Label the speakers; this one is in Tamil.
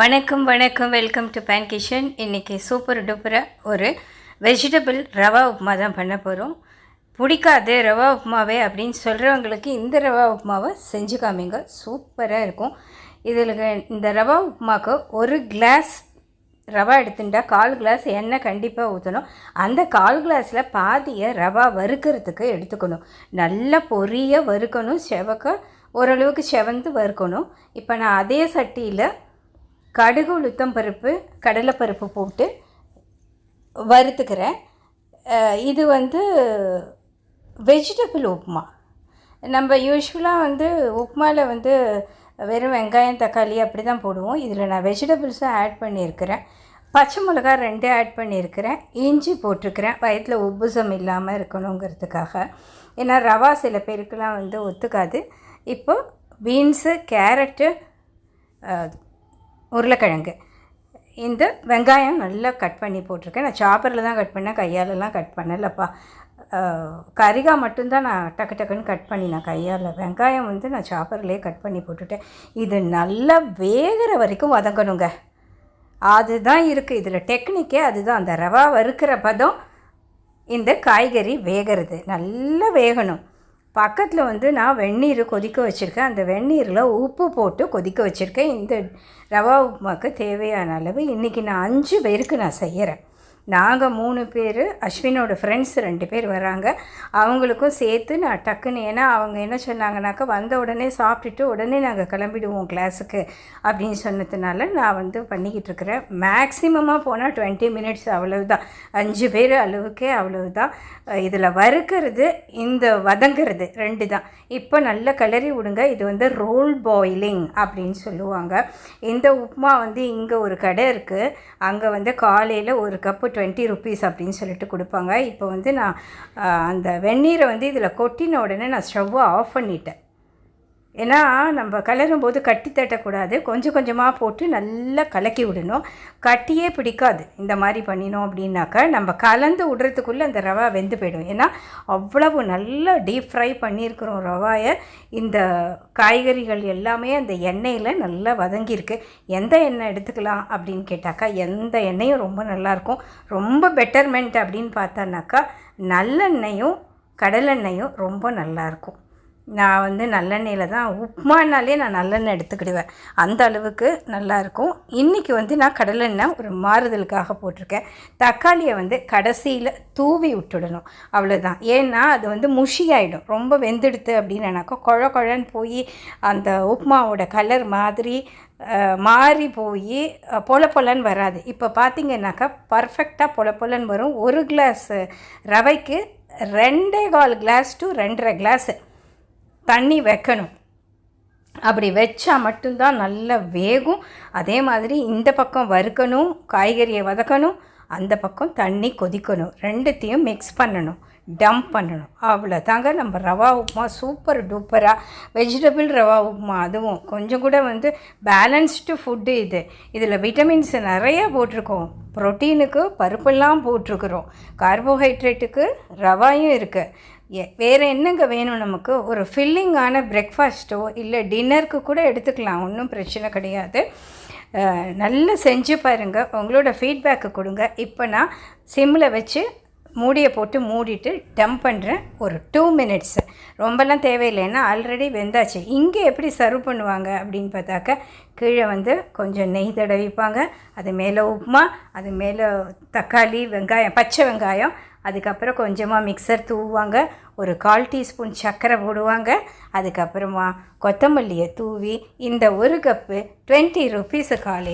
Speaker 1: வணக்கம் வணக்கம். வெல்கம் டு பேன் கிஷன் இன்றைக்கி சூப்பர் டூப்பராக ஒரு வெஜிடபிள் ரவா உப்புமா தான் பண்ண போகிறோம் பிடிக்காது ரவா உப்புமாவே அப்படின்னு சொல்கிறவங்களுக்கு இந்த ரவா உப்புமாவை செஞ்சு காமிங்க. சூப்பராக இருக்கும். இதில் இந்த ரவா உப்புமாவுக்கு ஒரு கிளாஸ் ரவா எடுத்துட்டா கால் கிளாஸ் எண்ணெய் கண்டிப்பாக ஊற்றணும் அந்த கால் கிளாஸில் பாதியை ரவா வறுக்கிறதுக்கு எடுத்துக்கணும். நல்லா பொரிய வறுக்கணும். செவக்க ஓரளவுக்கு செவந்து வறுக்கணும். இப்போ நான் அதே சட்டியில் கடுகு உளுத்தம் பருப்பு கடலைப்பருப்பு போட்டு வறுத்துக்கிறேன். இது வந்து வெஜிடபிள் உப்புமா. நம்ம யூஸ்வலாக வந்து உப்புமாவில் வந்து வெறும் வெங்காயம் தக்காளி அப்படி தான் போடுவோம். இதில் நான் வெஜிடபிள்ஸும் ஆட் பண்ணியிருக்கிறேன். பச்சை மிளகா ரெண்டு ஆட் பண்ணியிருக்கிறேன். இஞ்சி போட்டிருக்கிறேன். வயத்தில் உப்புசம் இல்லாமல் இருக்கணுங்கிறதுக்காக. ஏன்னா ரவா சில பேருக்கெலாம் வந்து ஒத்துக்காது. இப்போ பீன்ஸு கேரட்டு உருளைக்கிழங்கு. இந்த வெங்காயம் நல்லா கட் பண்ணி போட்டிருக்கேன். நான் சாப்பரில் தான் கட் பண்ணேன். கையாலலாம் கட் பண்ணலப்பா. கரிகாய் மட்டும்தான் நான் டக்கு டக்குன்னு கட் பண்ணி நான் கையால். வெங்காயம் வந்து நான் சாப்பர்லேயே கட் பண்ணி போட்டுட்டேன். இது நல்லா வேகிற வரைக்கும் வதங்கணுங்க. அதுதான் இருக்குது இதில் டெக்னிக்கே அதுதான். அந்த ரவா வறுக்கிற பதம் இந்த காய்கறி வேகிறது. நல்லா வேகணும். பக்கத்தில் வந்து நான் வெந்நீர் கொதிக்க வச்சுருக்கேன். அந்த வெந்நீரில் உப்பு போட்டு கொதிக்க வச்சுருக்கேன். இந்த ரவா உப்புமாக்கு தேவையான அளவு. இன்றைக்கி நான் அஞ்சு பேருக்கு நான் செய்கிறேன் நாங்கள் மூணு பேர் அஸ்வினோட ஃப்ரெண்ட்ஸ் ரெண்டு பேர் வராங்க அவங்களுக்கும் சேர்த்து நான் டக்குன்னு ஏன்னா அவங்க என்ன சொன்னாங்கனாக்கா வந்த உடனே சாப்பிட்டுட்டு உடனே நாங்கள் கிளம்பிடுவோம் கிளாஸுக்கு அப்படின்னு சொன்னதுனால நான் வந்து பண்ணிக்கிட்டு இருக்கிறேன். மேக்ஸிமமாக போனால் டுவெண்ட்டி மினிட்ஸ் அவ்வளவுதான். அஞ்சு பேர் அளவுக்கே அவ்வளவுதான். இதில் வறுக்கிறது இந்த வதங்கிறது ரெண்டு தான் இப்போ நல்லா கிளறி விடுங்க. இது வந்து ரோல் பாயிலிங் அப்படின்னு சொல்லுவாங்க. இந்த உப்புமா வந்து இங்கே ஒரு கடை இருக்குது அங்கே வந்து காலையில் ஒரு கப்பு டுவெண்ட்டி ருபீஸ் அப்படின்னு சொல்லிட்டு கொடுப்பாங்க. இப்போ வந்து நான் அந்த வெந்நீரை வந்து இதில் கொட்டின உடனே நான் ஸ்டவ்வை ஆஃப் பண்ணிட்டேன். ஏன்னா நம்ம கலரும் போது கட்டி தட்டக்கூடாது. கொஞ்சம் கொஞ்சமாக போட்டு நல்லா கலக்கி விடணும். கட்டியே பிடிக்காது. இந்த மாதிரி பண்ணினோம் அப்படின்னாக்கா நம்ம கலந்து விடுறதுக்குள்ளே அந்த ரவா வெந்து போயிடும். ஏன்னா அவ்வளவு நல்லா டீப் ஃப்ரை பண்ணியிருக்கிறோம் ரவாயை. இந்த காய்கறிகள் எல்லாமே அந்த எண்ணெயில் நல்லா வதங்கியிருக்கு. எந்த எண்ணெய் எடுத்துக்கலாம் அப்படின்னு கேட்டாக்கா எந்த எண்ணெயும் ரொம்ப நல்லாயிருக்கும். ரொம்ப பெட்டர்மெண்ட் அப்படின்னு பார்த்தானாக்கா நல்லெண்ணெயும் கடலெண்ணெயும் ரொம்ப நல்லாயிருக்கும். நான் வந்து நல்லெண்ணெயில் தான் உப்புமானாலே நான் நல்லெண்ணெய் எடுத்துக்கிடுவேன். அந்த அளவுக்கு நல்லாயிருக்கும் இன்றைக்கி வந்து நான் கடலெண்ணெய் ஒரு மாறுதலுக்காக போட்டிருக்கேன். தக்காளியை வந்து கடைசியில் தூவி விட்டுடணும். அவ்வளோதான் ஏன்னா அது வந்து முஷியாயிடும். ரொம்ப வெந்தெடுத்து அப்படின்னாக்கா குழ குழன்னு போய் அந்த உப்புமாவோட கலர் மாதிரி மாறி போய் பொல பொலன்னு வராது. இப்போ பார்த்திங்கனாக்கா பர்ஃபெக்டாக பொல பொலன்னு வரும். ஒரு கிளாஸ் ரவைக்கு ரெண்டே கால் கிளாஸ் டு ரெண்டரை கிளாஸு தண்ணி வைக்கணும். அப்படி வச்சா மட்டும்தான் நல்லா வேகும். அதே மாதிரி இந்த பக்கம் வறுக்கணும் காய்கறியை வதக்கணும் அந்த பக்கம் தண்ணி கொதிக்கணும். ரெண்டுத்தையும் மிக்ஸ் பண்ணணும். டம்ப் பண்ணணும். அவ்வளோதாங்க நம்ம ரவா உப்புமா சூப்பர் டூப்பராக வெஜிடபிள் ரவா உப்புமா அதுவும் கொஞ்சம் கூட வந்து பேலன்ஸ்டு ஃபுட்டு இது. இதில் விட்டமின்ஸ் நிறையா போட்டிருக்கோம். ப்ரோட்டீனுக்கு பருப்பெல்லாம் போட்டிருக்கிறோம். கார்போஹைட்ரேட்டுக்கு ரவாயும் இருக்குது வேறு என்னங்க வேணும் நமக்கு? ஒரு ஃபில்லிங்கான பிரேக்ஃபாஸ்ட்டோ இல்லை டின்னருக்கு கூட எடுத்துக்கலாம். ஒன்றும் பிரச்சனை கிடையாது. நல்லா செஞ்சு பாருங்கள் உங்களோட ஃபீட்பேக்கு கொடுங்க. இப்போ நான் சிம்மில் வச்சு மூடியை போட்டு மூடிட்டு டம்ப் பண்ணுறேன் ஒரு டூ மினிட்ஸு ரொம்பலாம் தேவையில்லைன்னா ஆல்ரெடி வெந்தாச்சு. இங்கே எப்படி சர்வ் பண்ணுவாங்க அப்படின்னு பார்த்தாக்க கீழே வந்து கொஞ்சம் நெய் தடவிப்பாங்க. அது மேலே உப்புமா அது மேலே தக்காளி வெங்காயம் பச்சை வெங்காயம். அதுக்கப்புறம் கொஞ்சமாக மிக்சர் தூவுவாங்க. ஒரு கால் டீஸ்பூன் சர்க்கரை போடுவாங்க. அதுக்கப்புறமா கொத்தமல்லியை தூவி இந்த ஒரு கப்பு டுவெண்ட்டி ருபீஸு காலை